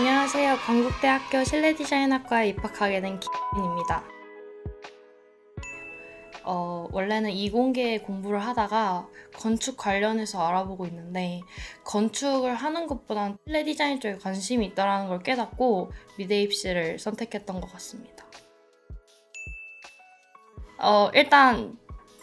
안녕하세요. 건국대학교 실내디자인학과에 입학하게 된 김입니다. 어, 원래는 이공계 공부를 하다가 건축 관련해서 알아보고 있는데 건축을 하는 것보단 실내 디자인 쪽에 관심이 있다는 걸 깨닫고 미대 입시를 선택했던 것 같습니다. 어, 일단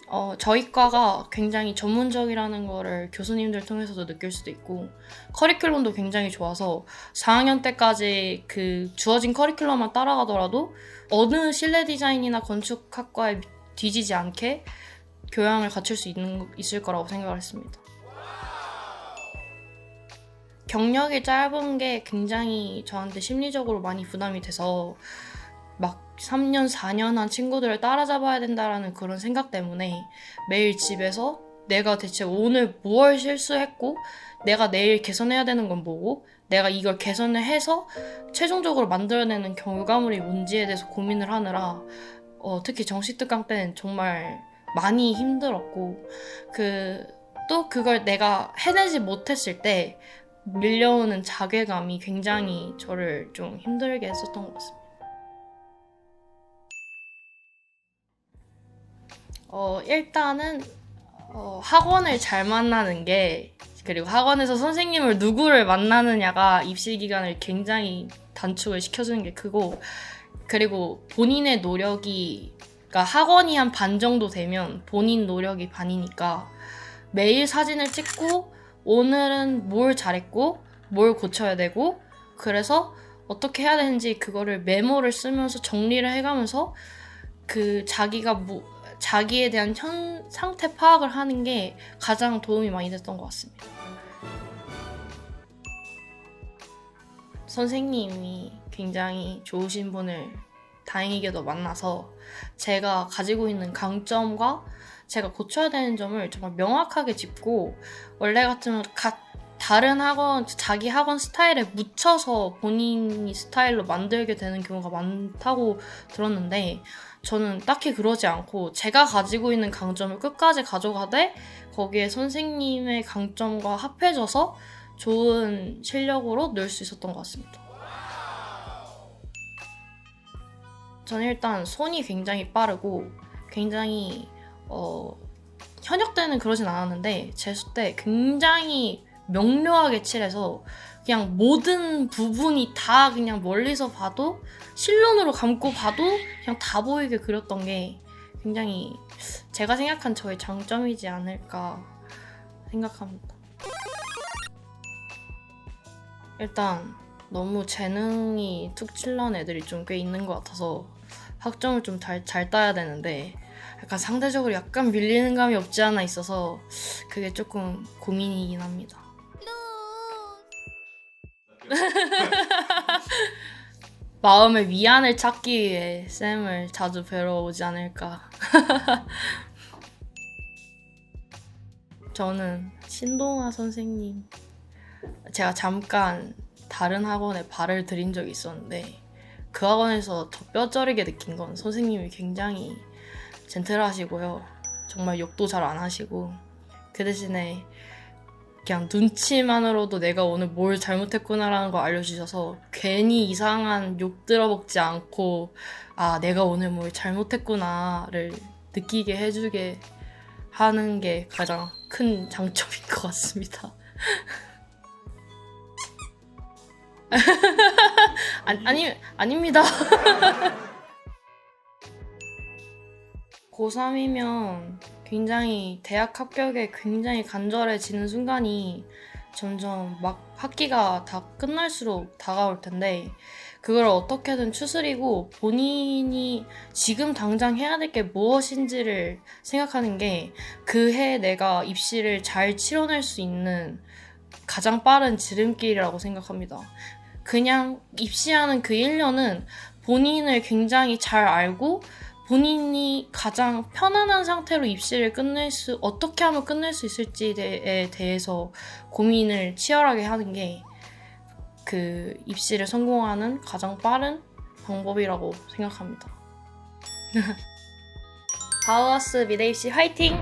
어, 저희 과가 굉장히 전문적이라는 거를 교수님들 통해서도 느낄 수도 있고 커리큘럼도 굉장히 좋아서 4학년 때까지 그 주어진 커리큘럼만 따라가더라도 어느 실내 디자인이나 건축학과에 뒤지지 않게 교양을 갖출 수 있는, 있을 거라고 생각을 했습니다. 경력이 짧은 게 굉장히 저한테 심리적으로 많이 부담이 돼서 막 3년, 4년 한 친구들을 따라잡아야 된다라는 그런 생각 때문에 매일 집에서 내가 대체 오늘 무엇 실수했고 내가 내일 개선해야 되는 건 뭐고 내가 이걸 개선을 해서 최종적으로 만들어내는 결과물이 뭔지에 대해서 고민을 하느라 어, 특히 정시특강 때는 정말 많이 힘들었고 그 또 그걸 내가 해내지 못했을 때 밀려오는 자괴감이 굉장히 저를 좀 힘들게 했었던 것 같습니다. 어, 일단은 어, 학원을 잘 만나는 게 그리고 학원에서 선생님을 누구를 만나느냐가 입시 기간을 굉장히 단축을 시켜주는 게 크고 그리고 본인의 노력이 그러니까 학원이 한 반 정도 되면 본인 노력이 반이니까 매일 사진을 찍고 오늘은 뭘 잘했고 뭘 고쳐야 되고 그래서 어떻게 해야 되는지 그거를 메모를 쓰면서 정리를 해가면서 그 자기가 뭐 자기에 대한 현 상태 파악을 하는 게 가장 도움이 많이 됐던 것 같습니다. 선생님이 굉장히 좋으신 분을 다행히게도 만나서 제가 가지고 있는 강점과 제가 고쳐야 되는 점을 정말 명확하게 짚고 원래 같으면 가, 다른 학원, 자기 학원 스타일에 묻혀서 본인이 스타일로 만들게 되는 경우가 많다고 들었는데 저는 딱히 그러지 않고 제가 가지고 있는 강점을 끝까지 가져가되 거기에 선생님의 강점과 합해져서 좋은 실력으로 늘 수 있었던 것 같습니다. 저는 일단 손이 굉장히 빠르고 굉장히 어, 현역 때는 그러진 않았는데 재수 때 굉장히 명료하게 칠해서 그냥 모든 부분이 다 그냥 멀리서 봐도 실눈으로 감고 봐도 그냥 다 보이게 그렸던 게 굉장히 제가 생각한 저의 장점이지 않을까 생각합니다. 일단 너무 재능이 툭 칠런 애들이 좀 꽤 있는 것 같아서 학점을 좀 잘 잘 따야 되는데 약간 상대적으로 약간 밀리는 감이 없지 않아 있어서 그게 조금 고민이긴 합니다. 마음의 위안을 찾기 위해 쌤을 자주 뵈러 오지 않을까. 저는 신동아 선생님. 제가 잠깐 다른 학원에 발을 들인 적이 있었는데 그 학원에서 더 뼈저리게 느낀 건 선생님이 굉장히 젠틀하시고요. 정말 욕도 잘 안 하시고 그 대신에 그냥 눈치만으로도 내가 오늘 뭘 잘못했구나라는 걸 알려주셔서 괜히 이상한 욕 들어먹지 않고 아 내가 오늘 뭘 잘못했구나를 느끼게 해주게 하는 게 가장 큰 장점인 것 같습니다. 아니, 아니 아닙니다. 고3이면 굉장히 대학 합격에 굉장히 간절해지는 순간이 점점 막 학기가 다 끝날수록 다가올 텐데 그걸 어떻게든 추스리고 본인이 지금 당장 해야 될 게 무엇인지를 생각하는 게 그 해 내가 입시를 잘 치러낼 수 있는 가장 빠른 지름길이라고 생각합니다. 그냥 입시하는 그 1년은 본인을 굉장히 잘 알고 본인이 가장 편안한 상태로 입시를 끝낼 수 어떻게 하면 끝낼 수 있을지에 대해서 고민을 치열하게 하는 게 그 입시를 성공하는 가장 빠른 방법이라고 생각합니다. 바우하스 미래 입시 화이팅!